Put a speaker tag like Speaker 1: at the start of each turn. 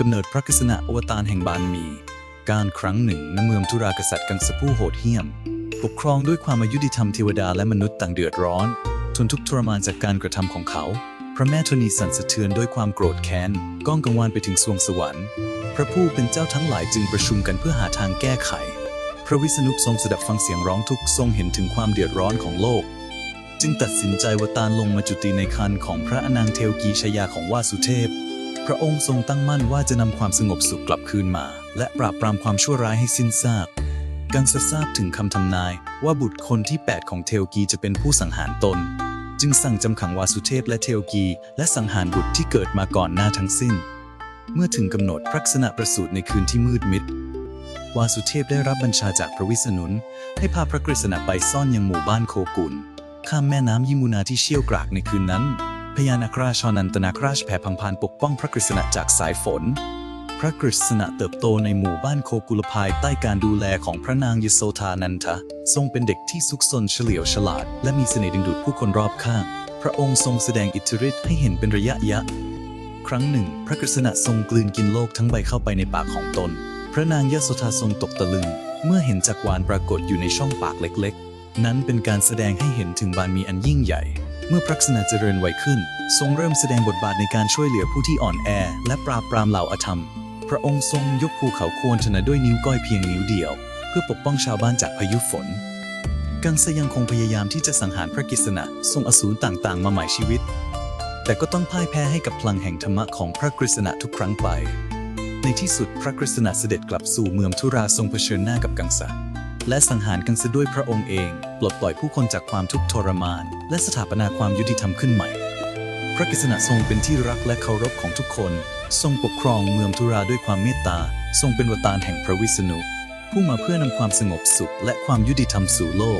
Speaker 1: กำเนิดพระกฤษณะอวตารแห่งบานมี การครั้งหนึ่งณเมืองทุรากษัตริย์กังสผู้โหดเหี้ยม ปกครองด้วยความอายุติธรรมเทวดาและมนุษย์ต่างเดือดร้อน ทนทุกข์ทรมานจากการกระทำของเขา พระแม่ธรณีสั่นสะเทือนด้วยความโกรธแค้น ก้องกังวานไปถึงสวงสวรรค์ พระผู้เป็นเจ้าทั้งหลายจึงประชุมกันเพื่อหาทางแก้ไข พระวิษณุทรงสดับฟังเสียงร้องทุกข์ทรงเห็นถึงความเดือดร้อนของโลก จึงตัดสินใจวตารลงมาจุติในคันของพระอนางเทวกีชยาของวาสุเทพ พระองค์ทรงตั้งมั่นว่าจะนำความสงบสุขกลับคืนมา และปราบปรามความชั่วร้ายให้สิ้นซาก กังสทราบถึงคำทำนายว่าบุตรคนที่ 8 ของเทวกีจะเป็นผู้สังหารตน จึงสั่งจำขังวาสุเทพและเทวกี และสังหารบุตรที่เกิดมาก่อนหน้าทั้งสิ้น เมื่อถึงกำหนดพระกษณะประสูติในคืนที่มืดมิดวาสุเทพได้รับบัญชาจากพระวิษณุให้พาพระกฤษณะไปซ่อนยังหมู่บ้านโคกุลข้ามแม่น้ำยิมุนาที่เชี่ยวกรากในคืนนั้น พญานาคราชอนันตนาคราชแผ่พังพานปกป้องพระกฤษณะจากสายฝน พระกฤษณะเติบโตในหมู่บ้านโคกุลภายใต้การดูแลของพระนางยโสธานันทะ ทรงเป็นเด็กที่ซุกซนเฉลียวฉลาด และมีเสน่ห์ดึงดูดผู้คนรอบข้าง พระองค์ทรงแสดงอิทธิฤทธิ์ให้เห็นเป็นระยะยะ ครั้งหนึ่ง พระกฤษณะทรงกลืนกินโลกทั้งใบเข้าไปในปากของตน พระนางยโสธาทรงตกตะลึง เมื่อเห็นจักรวาลปรากฏอยู่ในช่องปากเล็กๆ นั้นเป็นการแสดงให้เห็นถึงบารมีอันยิ่งใหญ่ เมื่อพระกฤษณะเจริญไวขึ้น ทรงเริ่มแสดงบทบาทในการช่วยเหลือผู้ที่อ่อนแอ และปราบปรามเหล่าอธรรม พระองค์ทรงยกภูเขาควรชนะด้วยนิ้วก้อยเพียงนิ้วเดียว เพื่อปกป้องชาวบ้านจากพายุฝน กังสยังคงพยายามที่จะสังหารพระกฤษณะทรงอสูรต่างๆ มาหมายชีวิต แต่ก็ต้องพ่ายแพ้ให้กับพลังแห่งธรรมะของพระกฤษณะทุกครั้งไป ในที่สุดพระกฤษณะเสด็จกลับสู่เมืองทุราทรงเผชิญหน้ากับกังสะ และสังหารกังสะด้วยพระองค์เอง ปลดปล่อยผู้คนจากความทุกข์ทรมาน และสถาปนาความยุติธรรมขึ้นใหม่ พระกฤษณะทรงเป็นที่รักและเคารพของทุกคน ทรงปกครองเมืองทุราด้วยความเมตตา ทรงเป็นวตารแห่งพระวิษณุ ผู้มาเพื่อนำความสงบสุขและความยุติธรรมสู่โลก